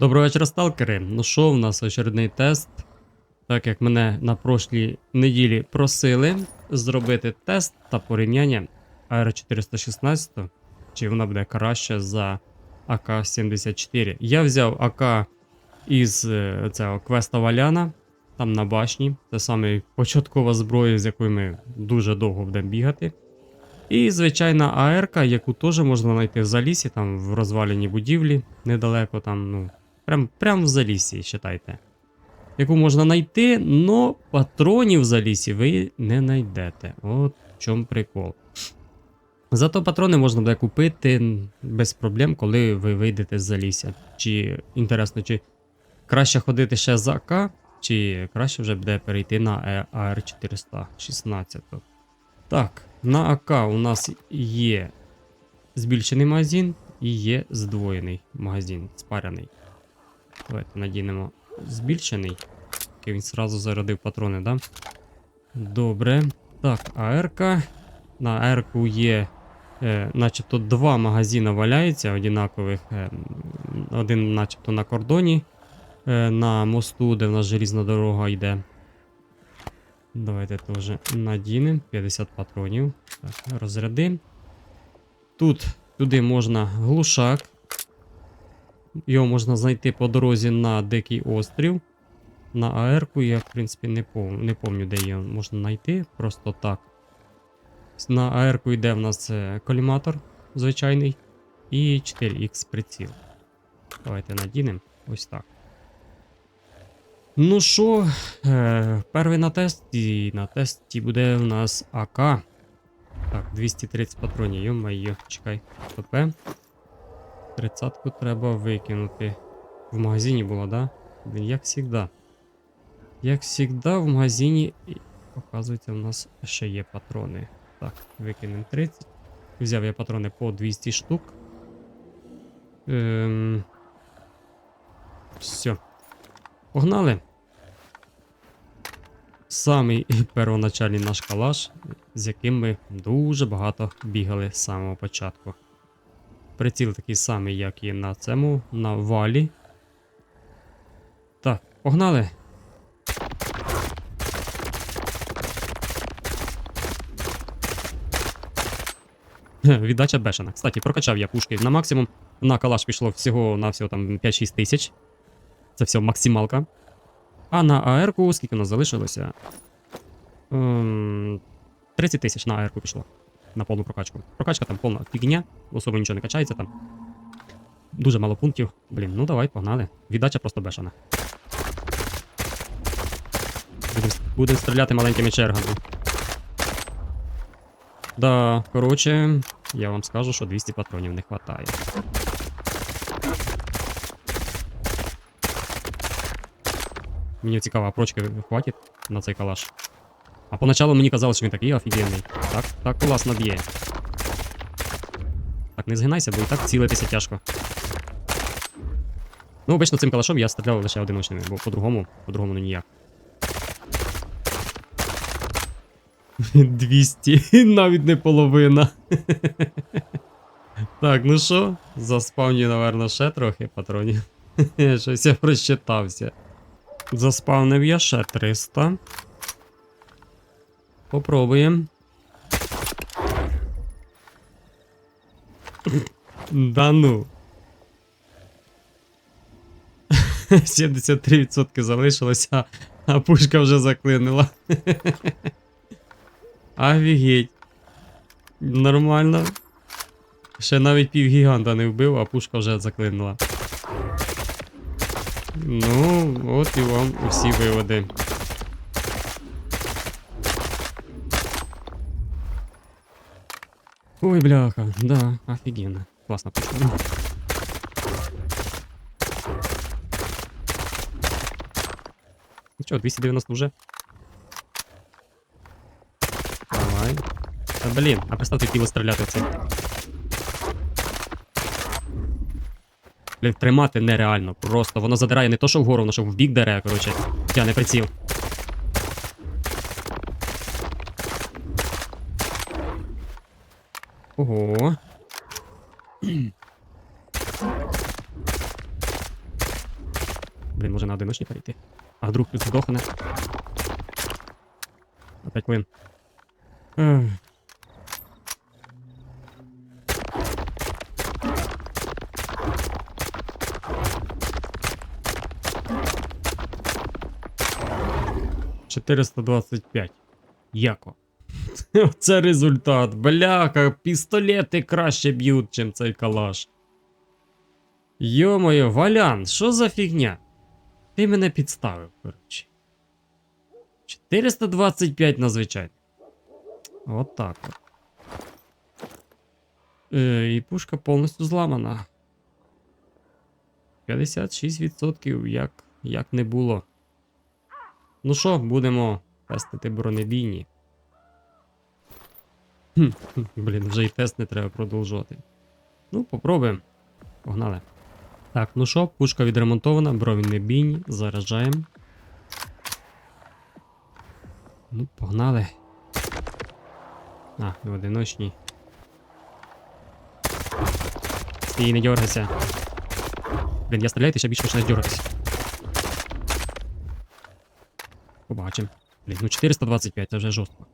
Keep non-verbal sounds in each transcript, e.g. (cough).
Доброго вечора, сталкери. Ну що, в нас очередний тест. Так як мене на прошлій неділі просили зробити тест та порівняння AR416, чи вона буде краще за АК-74. Я взяв АК із е, цього квеста Валяна, там на башні. Це саме початкова зброя, з якою ми дуже довго будемо бігати. І звичайна АРК, яку теж можна знайти в залісі, там в розваленій будівлі, недалеко там, ну, прям, прям в залісі, считайте. Яку можна знайти, но патронів в залісі ви не знайдете. От в чому прикол. Зато патрони можна буде купити без проблем, коли ви вийдете з залісся. Чи інтересно, чи краще ходити ще за АК, чи краще вже буде перейти на AR416. Так, на АК у нас є збільшений магазин і є здвоєний магазин, спаряний. Давайте надінемо збільшений. Який він зразу зарядив патрони, да? Добре. Так, АРК. На АРК є е, начебто два магазини валяються одинакових. Е, один начебто на кордоні, е, на мосту, де в нас желізна дорога йде. Давайте теж надінемо 50 патронів. Так, розряди. Тут туди можна глушак. Його можна знайти по дорозі на Дикий острів. На АРку я, в принципі, не пом не помню, де його можна знайти. Просто так. На АРку йде в нас е, коліматор звичайний. І 4х приціл. Давайте надінемо. Ось так. Ну що, е, перший на тесті. На тесті буде у нас АК. Так, 230 патронів, йо-моє, чекай. ПП. Тридцятку треба викинути. В магазині було, да? Як завжди. Як завжди, в магазині, і, оказується, в нас ще є патрони. Так, викинемо 30. Взяв я патрони по 200 штук. Ем... Все. Погнали. Самий (laughs) первоначальний наш калаш, з яким ми дуже багато бігали з самого початку. Приціл такий самий, як і на цьому, на валі. Так, погнали. Віддача бешена. Кстати, прокачав я пушки на максимум. На калаш пішло всього на всього там 5-6 тисяч. Це все максималка. А на АР-ку, скільки у нас залишилося? Ем, 30 тисяч на АР-ку пішло. На повну прокачку. Прокачка там повна фігня, особо нічого не качається там. Дуже мало пунктів. Блін, ну давай, погнали. Віддача просто бешена. Будемо будем стріляти маленькими чергами. Да, коротше, я вам скажу, що 200 патронів не вистачає. Мені цікаво, прочки хватить на цей калаш. А поначалу мені казалось, що він такий офігенний. Так, так класно б'є. Так, не згинайся, бо і так цілитися тяжко. Ну, обично цим калашом я стріляв лише одиночними, бо по-другому, по-другому ну ніяк. 200, (laughs) навіть не половина. (laughs) так, ну що, заспавню, напевно, ще трохи патронів. (laughs) Щось я прочитався. Заспавнив я ще 300. Попробуємо. Да ну. (laughs) 73% залишилося, а пушка вже заклинила. (laughs) Офігеть. Нормально. Ще навіть пів гіганта не вбив, а пушка вже заклинила. Ну, от і вам усі виводи. Ой, бляха, да, офігенно. Класна пушка. Ну чё, 290 уже? Давай. Та блін, а представте, тіло стріляти в це. Блін, тримати нереально. Просто воно задирає не то, що вгору, воно що в бік дере, коротше. Тяне приціл. Ого. (clears throat) Блін, може на одиночні перейти. А вдруг тут здохне. Опять. Ех. Чотириста двадцять п'ять. Яко. (laughs) Це результат. Бляха, пістолети краще б'ють, чим цей калаш. Йо-моє, Валян, що за фігня? Ти мене підставив, коротше. 425 на звичайно. От так. Е, і пушка повністю зламана. 56% як, як не було. Ну що, будемо тестити бронебійні. Хм, Блін, вже і тест не треба продовжувати. Ну, попробуємо. Погнали. Так, ну що, пушка відремонтована, бронебійні, заряджаємо. Ну, погнали. А, і одиночні. Стій, не дергайся. Блін, я стріляю, ти ще більше починаєш дергатися. Побачимо. Блін, ну 425, це вже жорстко.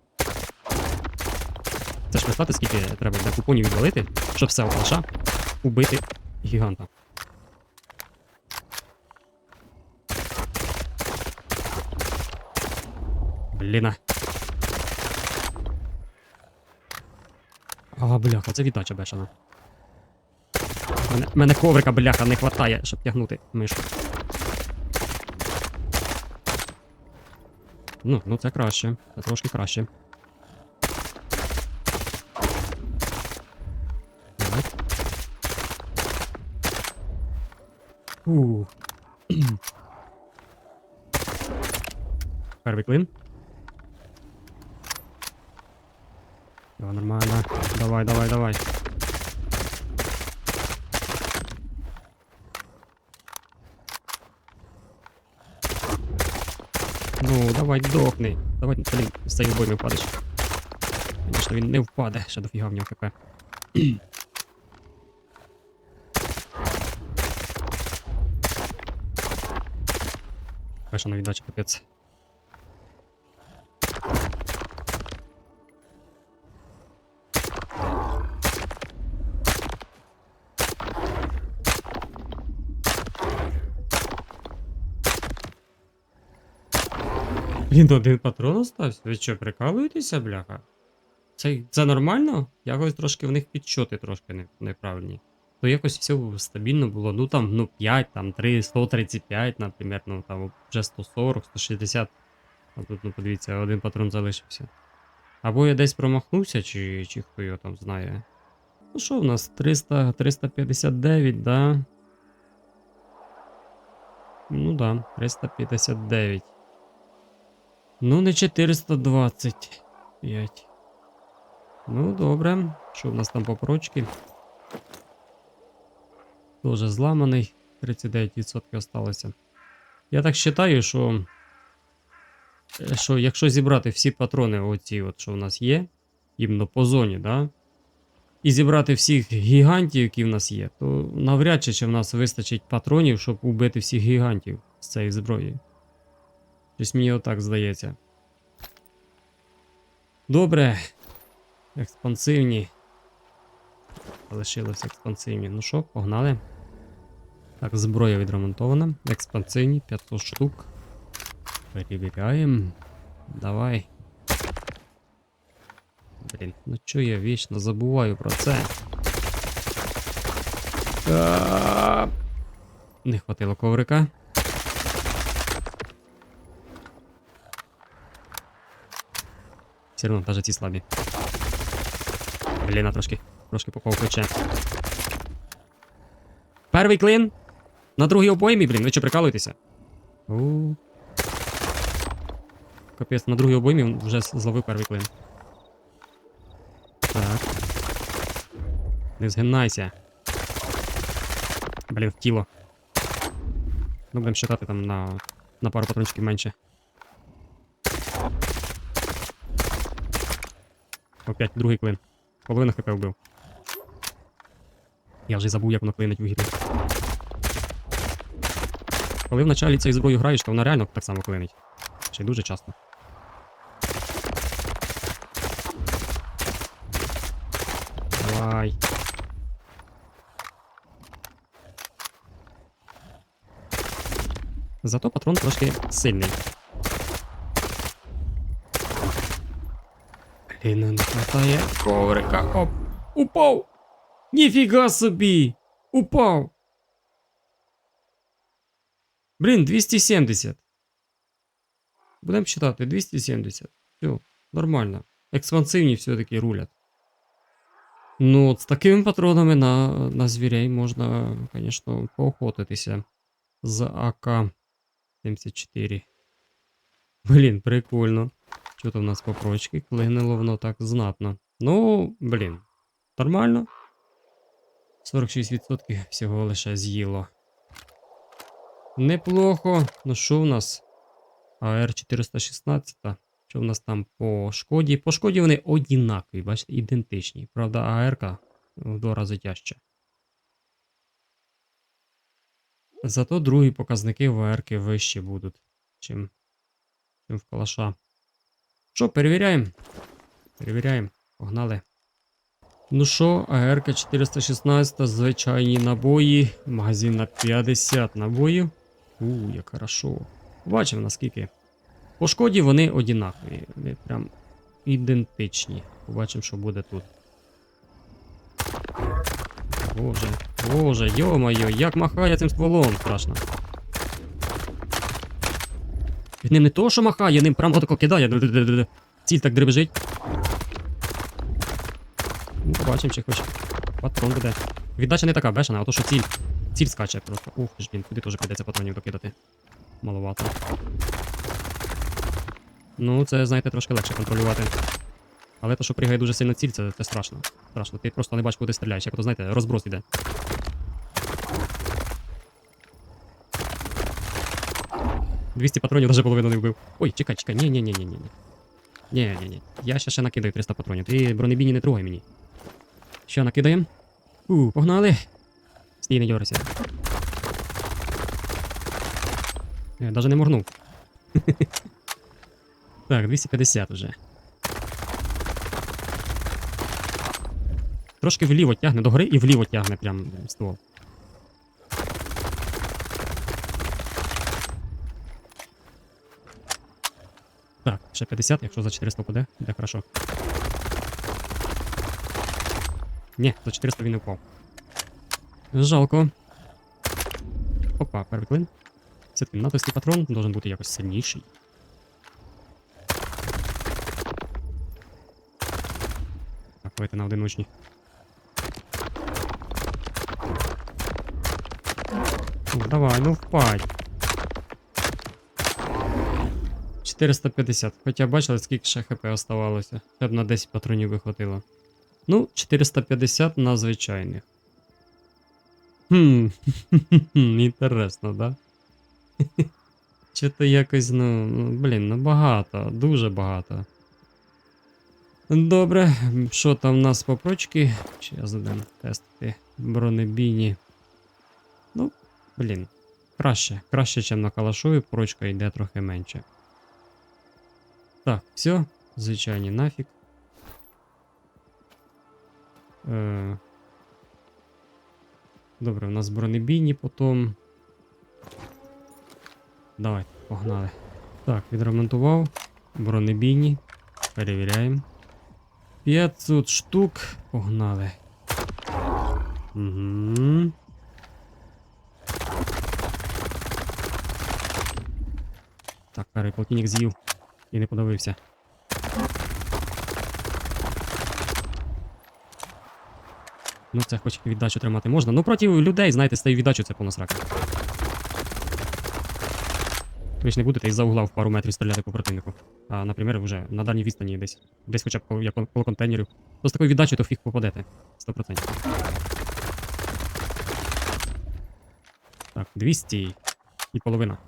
Це скільки треба для купонів відвалити, щоб все алкаша убити гіганта. Бліна. А, бляха, це віддача бешена. Мене, мене коврика, бляха, не хватає, щоб тягнути мишку. Ну, ну це краще. Це трошки краще. Давай. Ух. Перший клин. Все, нормально. Давай, давай, давай. Ну, давай, дохни. Давай, блін, з цієї бой не впадеш. Звісно, він не впаде, ще дофіга в нього хп. Перша на віддача, капець. Він один патрон остався? Ви що, прикалуєтеся, бляха? Це, це нормально? Якось трошки в них підчоти трошки не, неправильні. То якось все стабільно було. Ну там, ну 5, там 3, 135, наприклад, ну там вже 140, 160. А тут, ну подивіться, один патрон залишився. Або я десь промахнувся, чи, чи хто його там знає. Ну що в нас? 300, 359, да? Ну да, 359. Ну, не 425. Ну, добре. Що в нас там по прочки? Тоже зламаний. 39% осталося. Я так вважаю, що. Що якщо зібрати всі патрони, оці, от, що в нас є, іменно по зоні, да? І зібрати всіх гігантів, які в нас є, то навряд чи в нас вистачить патронів, щоб убити всіх гігантів з цієї зброї. Щось мені отак здається. Добре. Експансивні. Залишилися експансивні. Ну що, погнали. Так, зброя відремонтована. Експансивні 500 штук. Перевіряємо. Давай. Блін, ну чо я вічно забуваю про це. А, Не хватило коврика. Все одно навіть ці слабі. Блін, а трошки, трошки попав пече. Перший клин. На другій обоймі, блін, ви що прикалуєтеся? У. Капець, на другій обоймі вже зловив перший клин. Так. Не згинайся. Блін, в тіло. Ну, будемо считати там на, на пару патрончиків менше. Опять другий клин. Половина хп вбив. Я вже забув, як воно клинить гірі. Коли в началі цією зброєю граєш, то вона реально так само клинить. Ще й дуже часто. Давай. Зато патрон трошки сильний. Блін, не хватає коврика. Оп. Упав! Ніфіга собі! Упав! Блін, 270. Будемо читати, 270. Все, нормально. Експансивні все-таки рулять. Ну, от з такими патронами на, на звірей можна, звісно, поохотитися. З АК-74. Блін, прикольно. Що то в нас по прочки? Клинило воно так знатно. Ну, блін. Нормально. 46% всього лише з'їло. Неплохо. Ну що в нас? АР 416. Що в нас там по шкоді? По шкоді вони однакові, бачите, ідентичні. Правда, АР в два рази тяжче. Зато другі показники в АР вищі будуть, чим, чим в калаша. Що, перевіряємо? Перевіряємо. Погнали. Ну що, АРК 416, звичайні набої. Магазин на 50 набоїв. У, як хорошо. Бачимо наскільки. По шкоді вони однакові. Вони прям ідентичні. Побачимо, що буде тут. Боже, боже, йо-моє, як махає цим стволом, страшно. Він ним не то, що махає, ним прям отако кидає. Ціль так дребежить. Ну, побачимо, чи хоч патрон буде. Віддача не така бешена, а то що ціль. Ціль скаче просто. Ух ж, блін, куди теж прийдеться патронів докидати. Маловато. Ну, це, знаєте, трошки легше контролювати. Але то, що пригає дуже сильно ціль, це, це страшно. Страшно. Ти просто не бачиш, куди стріляєш. Як то, знаєте, розброс іде. Двісті патронів навіть половину не вбив. Ой, чекай, чекай, ні, ні, ні, ні, ні. Ні, ні, ні. Я ще ще накидаю 300 патронів. Ти бронебійні не трогай мені. Ще накидаємо. У, погнали. Стій, не дьорися. Я навіть не моргнув. (laughs) так, 250 вже. Трошки вліво тягне до догори і вліво тягне прям ствол. Так, ще 50, якщо за 400 буде, буде хорошо. Ні, за 400 він не. Жалко. Опа, перший клин. Все-таки натовський патрон должен бути якось сильніший. Так, давайте на одиночні. Ну, давай, ну впадь. 450. Хоча бачили, скільки ще хп оставалося. Ще б на 10 патронів вихватило. Ну, 450 на звичайних. Хм, (laughs) інтересно, да? (laughs) Чи то якось, ну, ну, блін, ну багато, дуже багато. Добре, що там в нас по прочки? Чи я задам тестити бронебійні. Ну, блін, краще, краще, ніж на калашові, прочка йде трохи менше. Так, все, звичайні нафіг. Е... Добре, у нас бронебійні потім. Давай, погнали. Так, відремонтував. Бронебійні. Перевіряємо. 500 штук. Погнали. Угу. Так, перший полтинник з'їв і не подивився. Ну, це хоч віддачу тримати можна. Ну, проти людей, знаєте, стає віддачу це повна срака. Ви ж не будете із-за угла в пару метрів стріляти по противнику. А, наприклад, вже на дальній відстані десь. Десь хоча б коло, коло контейнерів. То з такою віддачею то фіг попадете. 100%. Так, 200 і половина.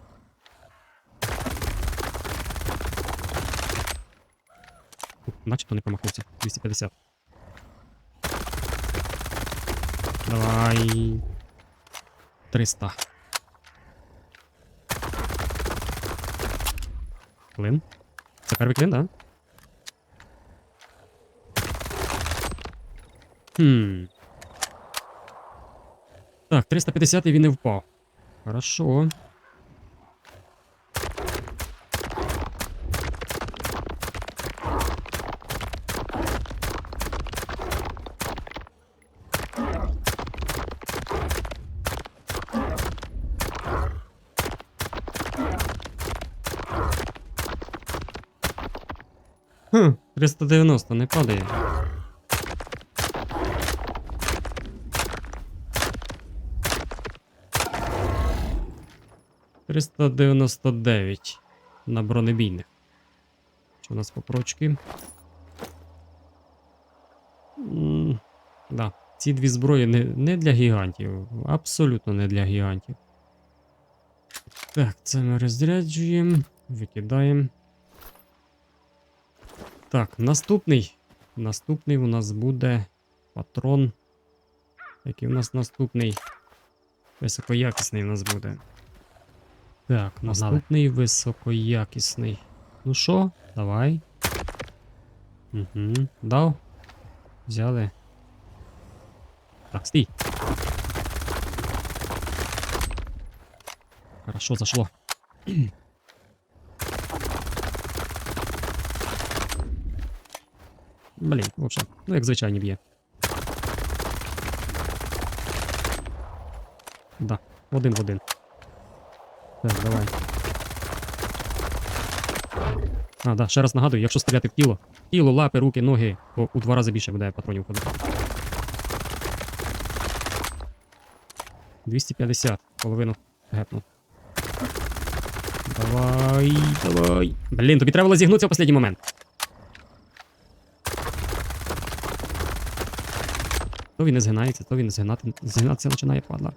Начебто не промахнувся. 250. Давай. 300. Клин. Це перший клин, да? Хм. Так, 350 і він не впав. Хорошо. Хм, 390 не падає. Триста дев'яносто дев'ять на бронебійних. Що у нас по прочки? М, Да. Ці дві зброї не, не для гігантів. Абсолютно не для гігантів. Так, це ми розряджуємо, викидаємо. Так, наступний. Наступний у нас буде патрон. Який у нас наступний? Високоякісний у нас буде. Так, наступний високоякісний. Ну що, давай. Угу. Дав. Взяли. Так, стій. Хорошо, зашло. Блін, в общем, ну як звичайні б'є. Да, один в один. Так, давай. А, да, ще раз нагадую, якщо стріляти в тіло, тіло, лапи, руки, ноги, то у два рази більше буде патронів ходити. 250, половину гепну. Давай, давай. Блін, тобі треба було зігнутися в останній момент. То він не згинається, то він згинати, згинатися починає падла.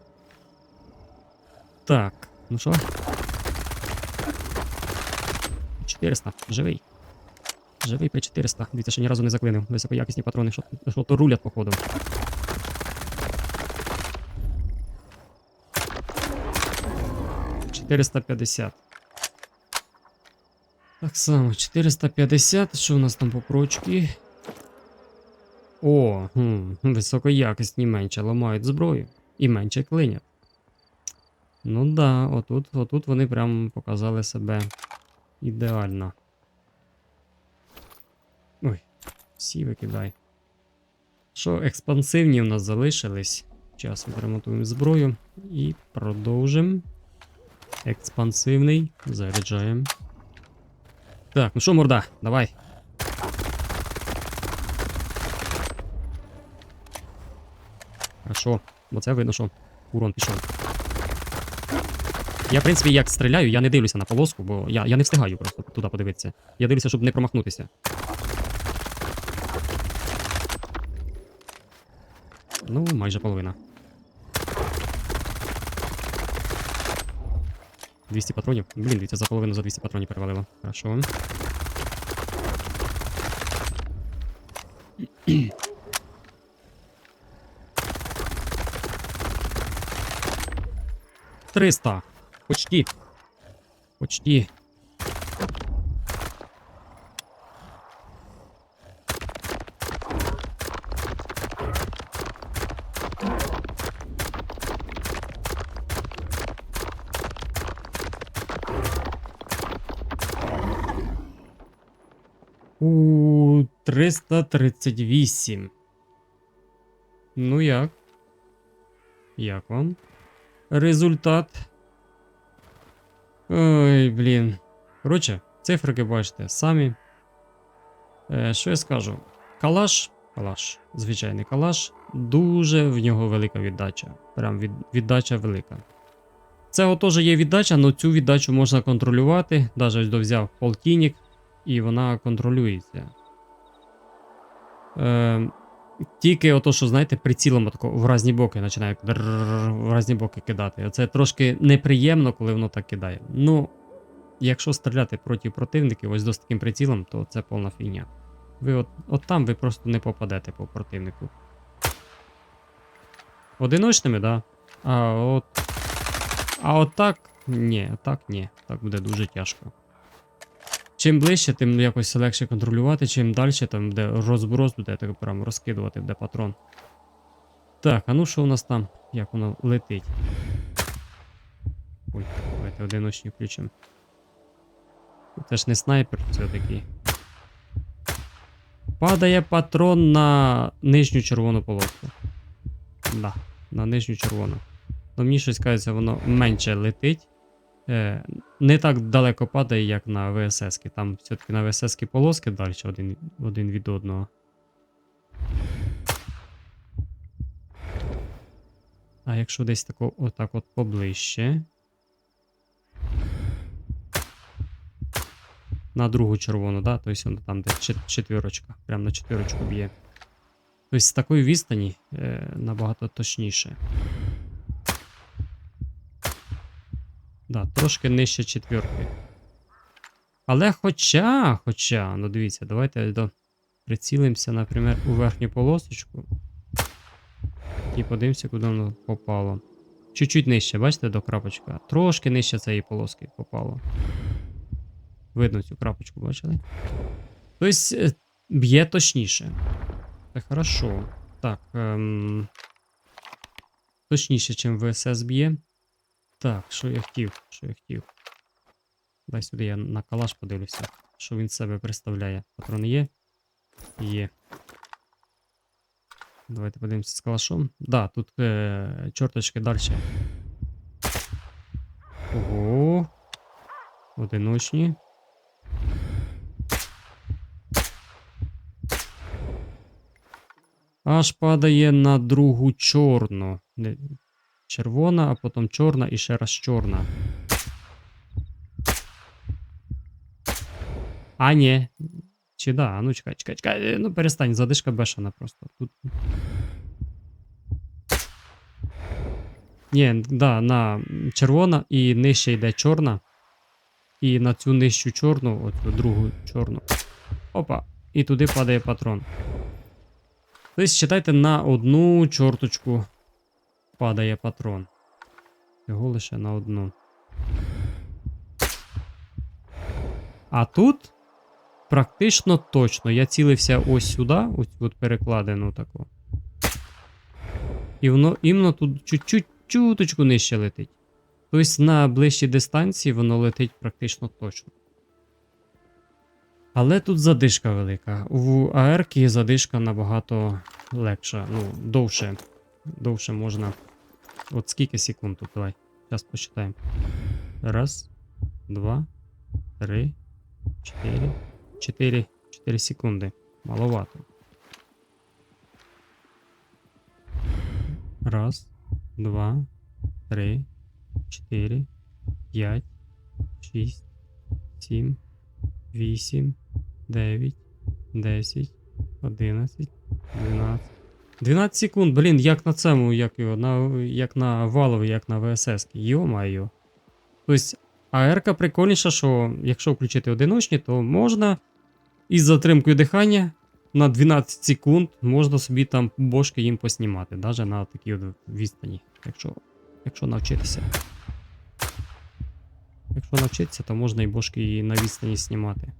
Так, ну що? 400, живий. Живий П400. Дивіться, що ні разу не заклинив. Високоякісні патрони, що, що то рулять, походу. Чотириста п'ятдесят. Так само, 450. Що у нас там по прочки? О, хм, високоякісні менше ламають зброю і менше клинять. Ну да, отут, отут вони прям показали себе ідеально. Ой, всі викидай. Що, експансивні в нас залишились. Час відремонтуємо зброю і продовжимо. Експансивний. Заряджаємо. Так, ну що, морда, давай. Хорошо, це видно, що урон пішов. Я, в принципі, як стріляю, я не дивлюся на полоску, бо я, я не встигаю просто туди подивитися. Я дивлюся, щоб не промахнутися. Ну, майже половина. 200 патронів. Блін, дивіться, за половину за 200 патронів перевалило. Хорошо. Триста. Почти. Почти. У 338. Ну як? Як вам? Результат. Ой, блін. Коротше, цифрики бачите самі. Е, що я скажу? Калаш, калаш, звичайний калаш, дуже в нього велика віддача. Прям від, віддача велика. Це теж є віддача, але цю віддачу можна контролювати. Навіть ось взяв полтинник, і вона контролюється. Е, тільки ото, що, знаєте, прицілом отако в різні боки починає в різні боки кидати. Це трошки неприємно, коли воно так кидає. Ну, якщо стріляти проти противників ось з таким прицілом, то це повна фігня. Ви от, от там ви просто не попадете по противнику. Одиночними, да. А от. А от так. Ні, так ні. Так буде дуже тяжко. Чим ближче, тим якось легше контролювати, чим далі, там де розброс буде, так прям розкидувати, де патрон. Так, а ну що у нас там? Як воно летить? Ой, давайте одиночні включимо. Це ж не снайпер все-таки. Падає патрон на нижню червону полоску. Да, на нижню червону. Ну, мені щось кажеться, воно менше летить. Е, не так далеко падає, як на ВСС. Там все-таки на ВСС полоски далі один, один від одного. А якщо десь тако, отак от поближче. На другу червону, да? Тобто воно там, де чет- четвірочка. Прям на четвірочку б'є. Тобто з такої відстані е, набагато точніше. Да, трошки нижче четвірки. Але хоча, хоча, ну дивіться, давайте до... прицілимося, наприклад, у верхню полосочку. І подивимося, куди воно попало. Чуть-чуть нижче, бачите, до крапочка. Трошки нижче цієї полоски попало. Видно цю крапочку, бачили? Тобто е, б'є точніше. Це хорошо. Так. Ем... Точніше, ніж ВСС б'є. Так, що я хотів? Що я хотів? Дай сюди я на калаш подивлюся, що він себе представляє. Патрон є? Є. Давайте подивимося з калашом. Да, тут е, чорточки далі. Ого. Одиночні. Аж падає на другу чорну. Червона, а потім чорна і ще раз чорна. А, ні. Чи да? Ну чекай, чекай, чекай. е, Ну перестань, задишка бешена просто. Тут. Ні, да, на червона і нижче йде чорна. І на цю нижчу чорну, оцю другу чорну. Опа. І туди падає патрон. Тобто, читайте, на одну чорточку падає патрон. Його лише на одну. А тут практично точно. Я цілився ось сюди, ось тут перекладину таку. І воно іменно тут чуть-чуть чуточку нижче летить. Тобто на ближчій дистанції воно летить практично точно. Але тут задишка велика. У АРки задишка набагато легша. Ну, довше. Довше можна. От скільки секунд тут? Давай. Зараз посчитаємо. Раз, два, три, чотири. Чотири. Чотири секунди. Маловато. Раз, два, три, чотири, п'ять, шість, сім, вісім, дев'ять, десять, одинадцять, дванадцять. 12 секунд, блін, як на цьому, як його, на, як на валові, як на ВСС. Йо-майо. Тобто, АРка прикольніша, що якщо включити одиночні, то можна із затримкою дихання на 12 секунд можна собі там бошки їм поснімати, навіть на такій от відстані, якщо, якщо навчитися. Якщо навчитися, то можна і бошки і на відстані знімати.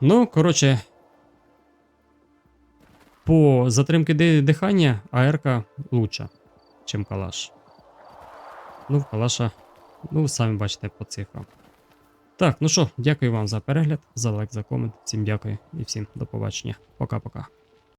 Ну, коротше, по затримки дихання АРК лучше, чим калаш. Ну, в калаша, ну, самі бачите по цифрам. Так, ну що, дякую вам за перегляд, за лайк, за комент. Всім дякую і всім до побачення. Пока-пока.